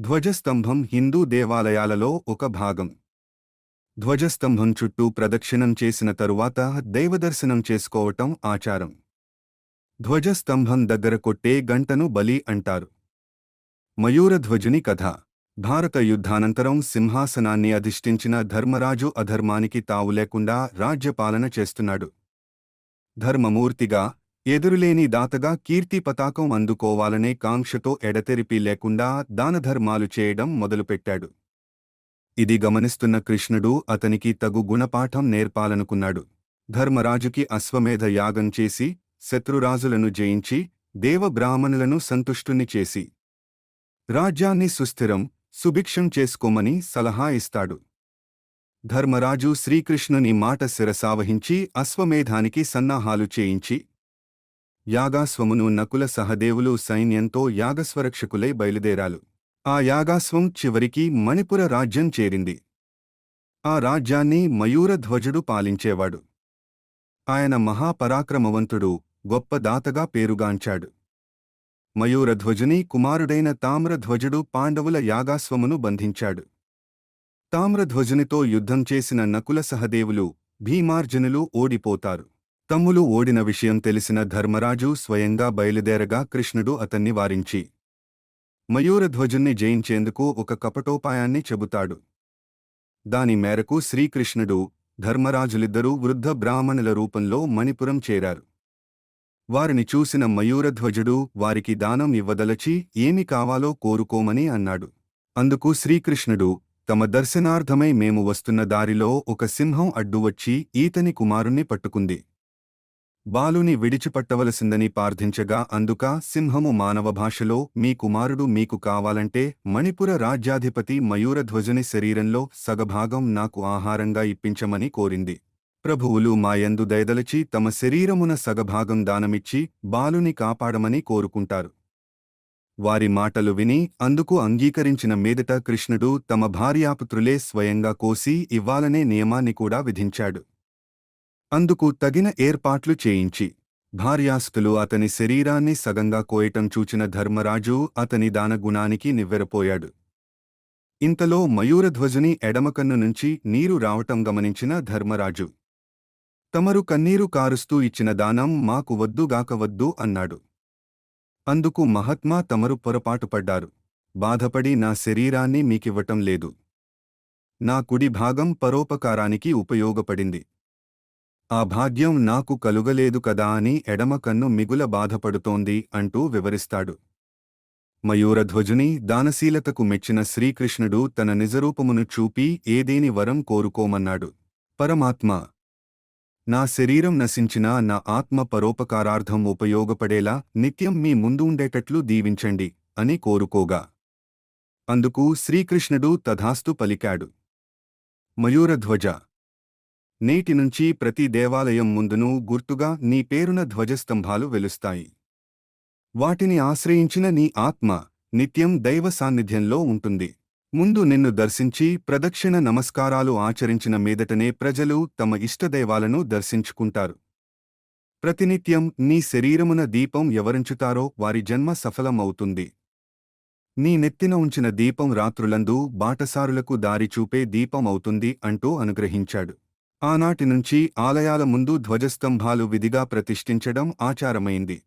ధ్వజస్తంభం హిందూ దేవాలయాలలో ఒక భాగం. ధ్వజస్తంభం చుట్టూ ప్రదక్షిణం చేసిన తరువాత దైవదర్శనం చేసుకోవటం ఆచారం. ధ్వజస్తంభం దగ్గర కొట్టే గంటను బలి అంటారు. మయూరధ్వజుని కథ. భారత యుద్ధానంతరం సింహాసనాన్ని అధిష్ఠించిన ధర్మరాజు అధర్మానికి తావు లేకుండా రాజ్యపాలన చేస్తున్నాడు. ధర్మమూర్తిగా ఎదురులేని దాతగా కీర్తి పతాకం అందుకోవాలనే కాంక్షతో ఎడతెరిపి లేకుండా దానధర్మాలు చేయడం మొదలుపెట్టాడు. ఇది గమనిస్తున్న కృష్ణుడు అతనికి తగు గుణపాఠం నేర్పాలనుకున్నాడు. ధర్మరాజుకి అశ్వమేధ యాగం చేసి శత్రురాజులను జయించి దేవబ్రాహ్మణులను సంతుష్టుని చేసి రాజ్యాన్ని సుస్థిరం సుభిక్షం చేసుకోమని సలహా ఇస్తాడు. ధర్మరాజు శ్రీకృష్ణుని మాట శిరసావహించి అశ్వమేధానికి సన్నాహాలు చేయించి యాగాస్వమును నకుల సహదేవులు సైన్యంతో యాగస్వరక్షకులై బయలుదేరాలు. ఆ యాగాస్వం చివరికి మణిపుర రాజ్యం చేరింది. ఆ రాజ్యాన్ని మయూరధ్వజుడు పాలించేవాడు. ఆయన మహాపరాక్రమవంతుడు గొప్ప దాతగా పేరుగాంచాడు. మయూరధ్వజుని కుమారుడైన తామ్రధ్వజుడు పాండవుల యాగాస్వమును బంధించాడు. తామ్రధ్వజునితో యుద్ధం చేసిన నకుల సహదేవులు భీమార్జునులు ఓడిపోతారు. తమ్ములు ఓడిన విషయం తెలిసిన ధర్మరాజు స్వయంగా బయలుదేరగా కృష్ణుడు అతన్ని వారించి మయూరధ్వజుణ్ణి జయించేందుకు ఒక కపటోపాయాన్ని చెబుతాడు. దాని మేరకు శ్రీకృష్ణుడు ధర్మరాజులిద్దరూ వృద్ధ బ్రాహ్మణుల రూపంలో మణిపురం చేరారు. వారిని చూసిన మయూరధ్వజుడు వారికి దానం ఇవ్వదలచి ఏమి కావాలో కోరుకోమని అన్నాడు. అందుకు శ్రీకృష్ణుడు తమ దర్శనార్థమై మేము వస్తున్న దారిలో ఒక సింహం అడ్డువచ్చి ఈతని కుమారుణ్ణి పట్టుకుంది. బాలుని విడిచిపట్టవలసిందని ప్రార్థించగా అందుక సింహము మానవ భాషలో మీ కుమారుడు మీకు కావాలంటే మణిపుర రాజ్యాధిపతి మయూరధ్వజుని శరీరంలో సగభాగం నాకు ఆహారంగా ఇప్పించమని కోరింది. ప్రభువులు మాయందు దయదలచి తమ శరీరమున సగభాగం దానమిచ్చి బాలుని కాపాడమని కోరుకుంటారు. వారి మాటలు విని అందుకు అంగీకరించిన మీదట కృష్ణుడు తమ భార్యాపుత్రులే స్వయంగా కోసి ఇవ్వాలనే నియమాన్ని కూడా విధించాడు. అందుకు తగిన ఏర్పాట్లు చేయించి భార్యాస్తులు అతని శరీరాన్ని సగంగా కోయటం చూచిన ధర్మరాజు అతని దానగుణానికి నివ్వెరపోయాడు. ఇంతలో మయూరధ్వజుని ఎడమకన్ను నుంచి నీరు రావటం గమనించిన ధర్మరాజు తమరు కన్నీరు కారుస్తూ ఇచ్చిన దానం మాకు వద్దుగాక వద్దు అన్నాడు. అందుకు మహాత్మా తమరు పొరపాటుపడ్డారు బాధపడి నా శరీరాన్ని మీకివ్వటం లేదు. నా కుడి భాగం పరోపకారానికి ఉపయోగపడింది. ఆ భాగ్యం నాకు కలుగలేదు కదా అని ఎడమ కన్ను మిగుల బాధపడుతోంది అంటూ వివరిస్తాడు. మయూరధ్వజుని దానశీలతకు మెచ్చిన శ్రీకృష్ణుడు తన నిజరూపమును చూపి ఏదేని వరం కోరుకోమన్నాడు. పరమాత్మ నా శరీరం నశించినా నా ఆత్మ పరోపకారార్థం ఉపయోగపడేలా నిత్యం మీ ముందు ఉండేటట్లు దీవించండి అని కోరుకోగా. అందుకు శ్రీకృష్ణుడు తథాస్తు పలికాడు. మయూరధ్వజ నేటి నుంచి ప్రతి దేవాలయం ముందును గుర్తుగా నీ పేరున ధ్వజస్తంభాలు వెలుస్తాయి. వాటిని ఆశ్రయించిన నీ ఆత్మ నిత్యం దైవ సాన్నిధ్యంలో ఉంటుంది. ముందు నిన్ను దర్శించి ప్రదక్షిణ నమస్కారాలు ఆచరించిన మీదటనే ప్రజలు తమ ఇష్టదైవాలను దర్శించుకుంటారు. ప్రతినిత్యం నీ శరీరమున దీపం ఎవరించుతారో వారి జన్మ సఫలమవుతుంది. నీ నెత్తిన ఉంచిన దీపం రాత్రులందు బాటసారులకు దారి చూపే దీపం అవుతుంది అంటూ అనుగ్రహించాడు. ఆనాటి నుంచి ఆలయాల ముందు ధ్వజస్తంభాలు విధిగా ప్రతిష్ఠించడం ఆచారమైంది.